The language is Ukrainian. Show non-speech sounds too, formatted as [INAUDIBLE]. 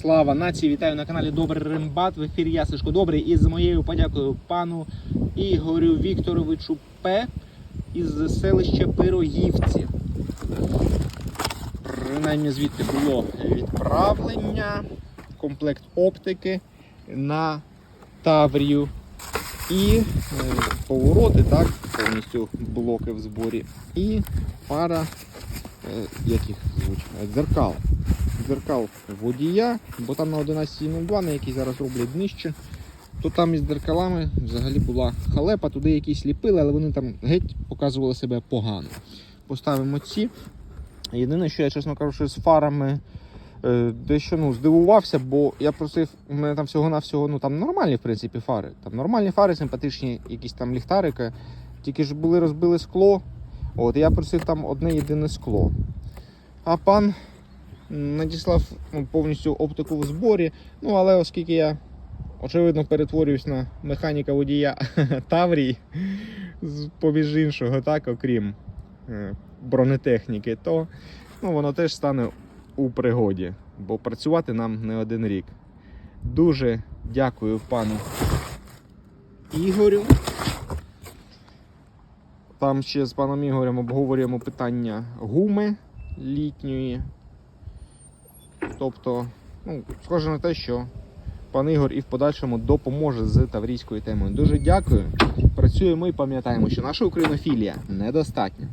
Слава нації! Вітаю на каналі Добрий Рембат. В ефірі я Сашко Добрий і з моєю подякою пану Ігорю Вікторовичу П. із селища Пирогівці. Принаймні звідти було відправлення, комплект оптики на Таврію і е, повороти, так, повністю блоки в зборі, і пара е, яких звуть е, дзеркал. Дзеркал водія, бо там на 11.02, на який зараз роблять нижче, то там із дзеркалами взагалі була халепа, туди якісь ліпили, але вони там геть показували себе погано. Поставимо ці. Єдине, що я, чесно кажучи, з фарами е, дещо ну, здивувався, бо я просив, у мене там всього-навсього ну, там нормальні в принципі фари. Там нормальні фари, симпатичні, якісь там ліхтарики. Тільки ж були розбили скло. От, я просив там одне єдине скло. А пан надіслав ну, повністю оптику в зборі. Ну, але оскільки я очевидно перетворююсь на механіка водія [LAUGHS] Таврії, поміж іншого, так, окрім е, бронетехніки, то ну, воно теж стане у пригоді, бо працювати нам не один рік. Дуже дякую пану Ігорю. Там ще з паном Ігорем обговорюємо питання гуми літньої. Тобто, ну, схоже на те, що пан Ігор і в подальшому допоможе з таврійською темою. Дуже дякую. Працюємо і пам'ятаємо, що наша українофілія недостатня.